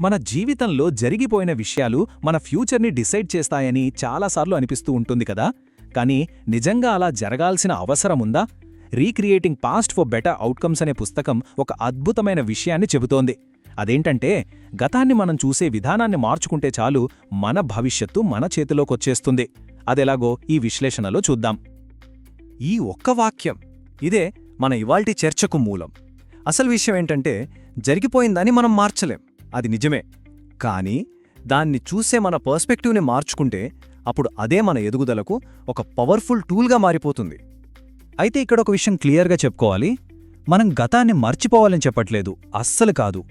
మన జీవితంలో జరిగిపోయిన విషయాలు మన ఫ్యూచర్ని డిసైడ్ చేస్తాయని చాలాసార్లు అనిపిస్తూ ఉంటుంది కదా. కానీ నిజంగా అలా జరగాల్సిన అవసరముందా recreating past for better outcomes అనే పుస్తకం ఒక అద్భుతమైన విషయాన్ని చెబుతోంది. అదేంటంటే గతాన్ని మనం చూసే విధానాన్ని మార్చుకుంటే చాలు మన భవిష్యత్తు మన చేతిలోకొచ్చేస్తుంది. అదెలాగో ఈ విశ్లేషణలో చూద్దాం. ఈ ఒక్క వాక్యం ఇదే మన ఇవాల్టి చర్చకు మూలం. అసలు విషయం ఏంటంటే జరిగిపోయిందని మనం మార్చలేం. అది నిజమే. కానీ దాన్ని చూసే మన పర్స్పెక్టివ్ని మార్చుకుంటే అప్పుడు అదే మన ఎదుగుదలకు ఒక పవర్ఫుల్ టూల్గా మారిపోతుంది. అయితే ఇక్కడ ఒక విషయం క్లియర్గా చెప్పుకోవాలి. మనం గతాన్ని మర్చిపోవాలని చెప్పట్లేదు. అస్సలు కాదు.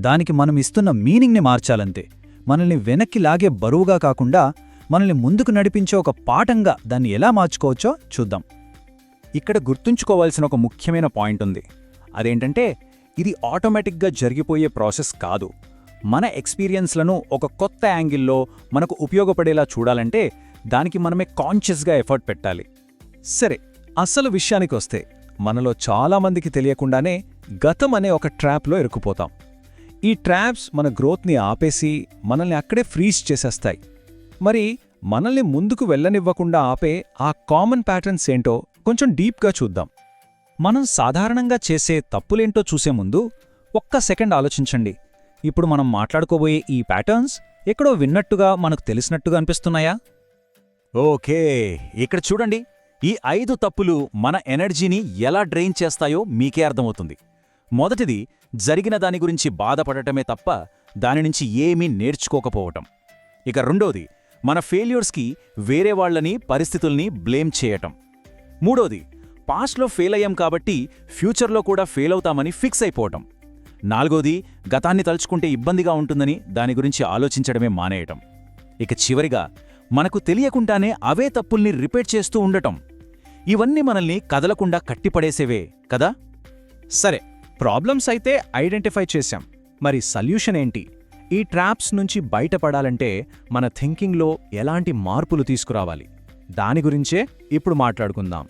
దానికి మనం ఇస్తున్న మీనింగ్ని మార్చాలంతే. మనల్ని వెనక్కి లాగే బరువుగా కాకుండా మనల్ని ముందుకు నడిపించే ఒక పాఠంగా దాన్ని ఎలా మార్చుకోవచ్చో చూద్దాం. ఇక్కడ గుర్తుంచుకోవాల్సిన ఒక ముఖ్యమైన పాయింట్ ఉంది. అదేంటంటే ఇది ఆటోమేటిక్గా జరిగిపోయే ప్రాసెస్ కాదు. మన ఎక్స్పీరియన్స్లను ఒక కొత్త యాంగిల్లో మనకు ఉపయోగపడేలా చూడాలంటే దానికి మనమే కాన్షియస్గా ఎఫర్ట్ పెట్టాలి. సరే అసలు విషయానికి వస్తే మనలో చాలామందికి తెలియకుండానే గతం అనే ఒక ట్రాప్లో ఇరుక్కుపోతాం. ఈ ట్రాప్స్ మన గ్రోత్ని ఆపేసి మనల్ని అక్కడే ఫ్రీజ్ చేసేస్తాయి. మరి మనల్ని ముందుకు వెళ్ళనివ్వకుండా ఆపే ఆ కామన్ ప్యాటర్న్స్ ఏంటో కొంచెం డీప్గా చూద్దాం. మనం సాధారణంగా చేసే తప్పులేంటో చూసే ముందు ఒక్క సెకండ్ ఆలోచించండి. ఇప్పుడు మనం మాట్లాడుకోబోయే ఈ ప్యాటర్న్స్ ఎక్కడో విన్నట్టుగా మనకు తెలిసినట్టుగా అనిపిస్తున్నాయా? ఓకే ఇక్కడ చూడండి. ఈ ఐదు తప్పులు మన ఎనర్జీని ఎలా డ్రైన్ చేస్తాయో మీకే అర్థమవుతుంది. మొదటిది జరిగిన దాని గురించి బాధపడటమే తప్ప దాని నుంచి ఏమీ నేర్చుకోకపోవటం. ఇక రెండోది మన ఫెయిల్యూర్స్కి వేరే వాళ్ళని పరిస్థితుల్ని బ్లేమ్ చేయటం. మూడోది పాస్ట్లో ఫెయిల్ అయ్యాం కాబట్టి ఫ్యూచర్లో కూడా ఫెయిల్ అవుతామని ఫిక్స్ అయిపోవటం. నాలుగోది గతాన్ని తలుచుకుంటే ఇబ్బందిగా ఉంటుందని దాని గురించి ఆలోచించడమే మానేయటం. ఇక చివరిగా మనకు తెలియకుండానే అవే తప్పుల్ని రిపీట్ చేస్తూ ఉండటం. ఇవన్నీ మనల్ని కదలకుండా కట్టిపడేసేవే కదా? సరే ప్రాబ్లమ్స్ అయితే ఐడెంటిఫై చేశాం. మరి సల్యూషన్ ఏంటి? ఈ ట్రాప్స్ నుంచి బయటపడాలంటే మన థింకింగ్లో ఎలాంటి మార్పులు తీసుకురావాలి? దాని గురించే ఇప్పుడు మాట్లాడుకుందాం.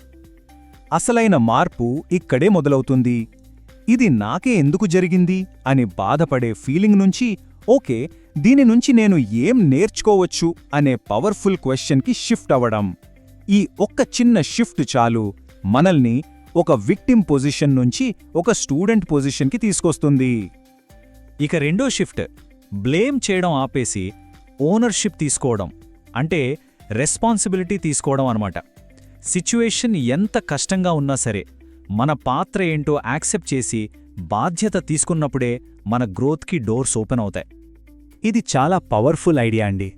అసలైన మార్పు ఇక్కడే మొదలవుతుంది. ఇది నాకే ఎందుకు జరిగింది? అని బాధపడే ఫీలింగ్ నుంచి ఓకే దీని నుంచి నేను ఏం నేర్చుకోవచ్చు? అనే పవర్ఫుల్ క్వశ్చన్కి షిఫ్ట్ అవ్వడం. ఈ ఒక్క చిన్న షిఫ్ట్ చాలు. మనల్ని ఒక విక్టిమ్ పొజిషన్ నుంచి ఒక స్టూడెంట్ పొజిషన్కి తీసుకొస్తుంది. ఇక రెండో షిఫ్ట్ బ్లేమ్ చేయడం ఆపేసి ఓనర్షిప్ తీసుకోవడం. అంటే రెస్పాన్సిబిలిటీ తీసుకోవడం అనమాట సిచ్యువేషన్ ఎంత కష్టంగా ఉన్నా సరే మన పాత్ర ఏంటో యాక్సెప్ట్ చేసి బాధ్యత తీసుకున్నప్పుడే మన గ్రోత్కి డోర్స్ ఓపెన్ అవుతాయి. ఇది చాలా పవర్ఫుల్ ఐడియా అండి.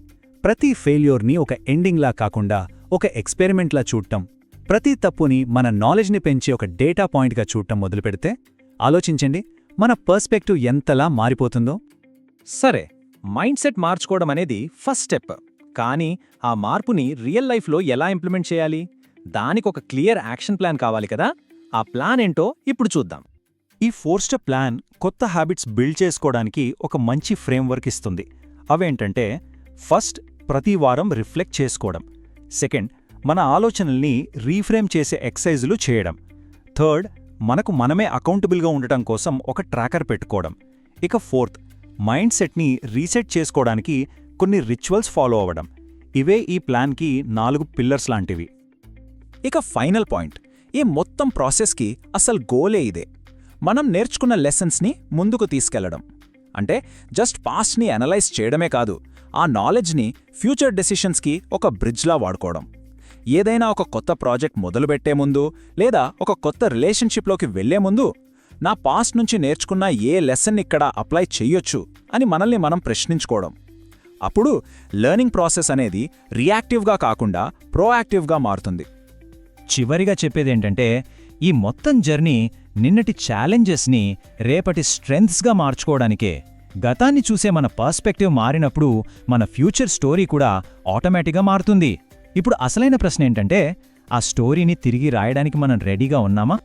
ప్రతి ఫెయిల్యూర్ని ఒక ఎండింగ్లా కాకుండా ఒక ఎక్స్పెరిమెంట్లా చూడటం. ప్రతి తప్పుని మన నాలెడ్జ్ని పెంచే ఒక డేటా పాయింట్గా చూడటం మొదలుపెడితే ఆలోచించండి మన పర్స్పెక్టివ్ ఎంతలా మారిపోతుందో. సరే మైండ్ సెట్ మార్చుకోవడం అనేది ఫస్ట్ స్టెప్. కానీ ఆ మార్పుని రియల్ లైఫ్లో ఎలా ఇంప్లిమెంట్ చేయాలి? దానికొక క్లియర్ యాక్షన్ ప్లాన్ కావాలి కదా? ఆ ప్లాన్ ఏంటో ఇప్పుడు చూద్దాం. ఈ ఫోర్స్ట్ ప్లాన్ కొత్త హ్యాబిట్స్ బిల్డ్ చేసుకోవడానికి ఒక మంచి ఫ్రేమ్వర్క్ ఇస్తుంది. అవేంటంటే ఫస్ట్ ప్రతి వారం రిఫ్లెక్ట్ చేసుకోవడం. సెకండ్ మన ఆలోచనల్ని రీఫ్రేమ్ చేసే ఎక్సైజులు చేయడం. థర్డ్ మనకు మనమే అకౌంటబుల్గా ఉండటం కోసం ఒక ట్రాకర్ పెట్టుకోవడం. ఇక ఫోర్త్ మైండ్ సెట్ని రీసెట్ చేసుకోవడానికి కొన్ని రిచువల్స్ ఫాలో అవ్వడం. ఇవే ఈ ప్లాన్కి నాలుగు పిల్లర్స్ లాంటివి. ఇక ఫైనల్ పాయింట్. ఈ మొత్తం ప్రాసెస్కి అసలు గోలే ఇదే. మనం నేర్చుకున్న లెసన్స్ని ముందుకు తీసుకెళ్ళడం. అంటే జస్ట్ పాస్ట్ని అనలైజ్ చేయడమే కాదు ఆ నాలెడ్జ్ని ఫ్యూచర్ డెసిషన్స్కి ఒక బ్రిడ్జ్లా వాడుకోవడం. ఏదైనా ఒక కొత్త ప్రాజెక్ట్ మొదలుపెట్టే ముందు లేదా ఒక కొత్త రిలేషన్షిప్లోకి వెళ్ళే ముందు నా పాస్ట్ నుంచి నేర్చుకున్న ఏ లెసన్ ఇక్కడ అప్లై చెయ్యొచ్చు అని మనల్ని మనం ప్రశ్నించుకోవడం. అప్పుడు లెర్నింగ్ ప్రాసెస్ అనేది రియాక్టివ్గా కాకుండా ప్రోయాక్టివ్గా మారుతుంది. చివరిగా చెప్పేదేంటంటే ఈ మొత్తం జర్నీ నిన్నటి ఛాలెంజెస్ని రేపటి స్ట్రెంగ్స్గా మార్చుకోవడానికే. గతాన్ని చూసే మన పర్స్పెక్టివ్ మారినప్పుడు మన ఫ్యూచర్ స్టోరీ కూడా ఆటోమేటిక్గా మారుతుంది. ఇప్పుడు అసలైన ప్రశ్న ఏంటంటే ఆ స్టోరీని తిరిగి రాయడానికి మనం రెడీగా ఉన్నామా?